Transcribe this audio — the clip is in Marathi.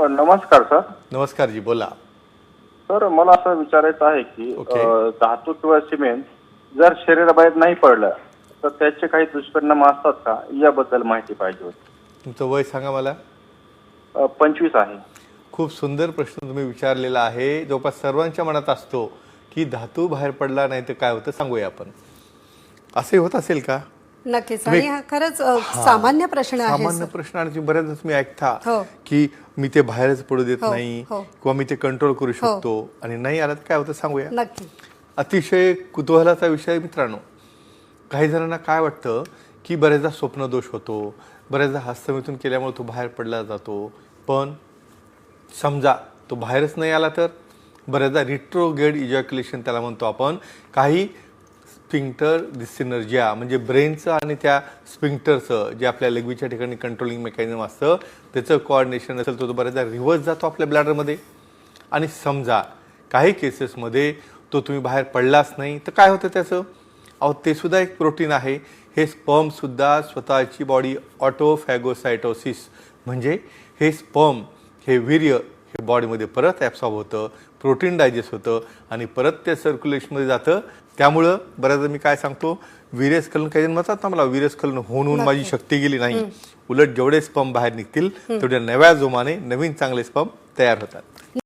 नमस्कार सर. नमस्कार जी बोला. सर मला असं विचारायचं आहे की धातू किंवा सिमेंट जर शरीराबाहेर नाही पडलं तर त्याचे काही दुष्परिणाम असतात का? याबद्दल माहिती पाहिजे होती. तुमचं वय सांगा मला. अ, पंचवीस आहे. खूप सुंदर प्रश्न तुम्ही विचारलेला आहे. जवळपास सर्वांच्या मनात असतो की धातू बाहेर पडला नाही तर काय होतं? सांगूया आपण. असे होत असेल का? नक्कीच. आणि हा खरंच अ, सामान्य प्रश्न आहे. सामान्य प्रश्न आणि तुम्ही बऱ्याच तुम्ही ऐकता हो. की मी ते बाहेरच पडू देत हो, नाही हो. किंवा मी ते कंट्रोल करू शकतो आणि नाही आलं तर काय होतं सांगूया. नक्की. अतिशय कुतूहलाचा विषय आहे मित्रांनो. काही जणांना काय वाटतं की बरेचदा स्वप्नदोष होतो बरेचदा हस्तमिथून केल्यामुळे तो बाहेर पडला जातो. पण समजा तो बाहेरच नाही आला तर बऱ्याचदा रिट्रोगेड इजॅक्युलेशन त्याला म्हणतो आपण. काही स्पिंक्टर दिसिनर्जिया म्हणजे ब्रेनचं आणि त्या स्पिंक्टरचं जे आपल्या लघवीच्या ठिकाणी कंट्रोलिंग मेकॅनिझम असतं त्याचं कॉर्डिनेशन असेल तो तो बऱ्याचदा रिव्हर्स जातो आपल्या ब्लॅडरमध्ये आणि समजा काही केसेसमध्ये तो तुम्ही बाहेर पडलाच नाही तर काय होतं त्याचं? अहो ते सुद्धा एक प्रोटीन आहे. हे स्पर्मसुद्धा स्वतःची बॉडी ऑटोफॅगोसायटोसिस म्हणजे हे स्पर्म हे वीर्य हे बॉडीमध्ये परत ॲब्सॉर्ब होतं प्रोटीन डायजेस्ट होतं आणि परत ते सर्क्युलेशनमध्ये जातं. त्यामुळं बऱ्याचदा मी काय सांगतो वीर्यस्खलन काही जण म्हणतात ना मला वीर्यस्खलन होऊन होऊन माझी शक्ती गेली नाही. उलट जेवढे स्पम बाहेर निघतील तेवढ्या नव्या जोमाने नवीन चांगले स्पम तयार होतात.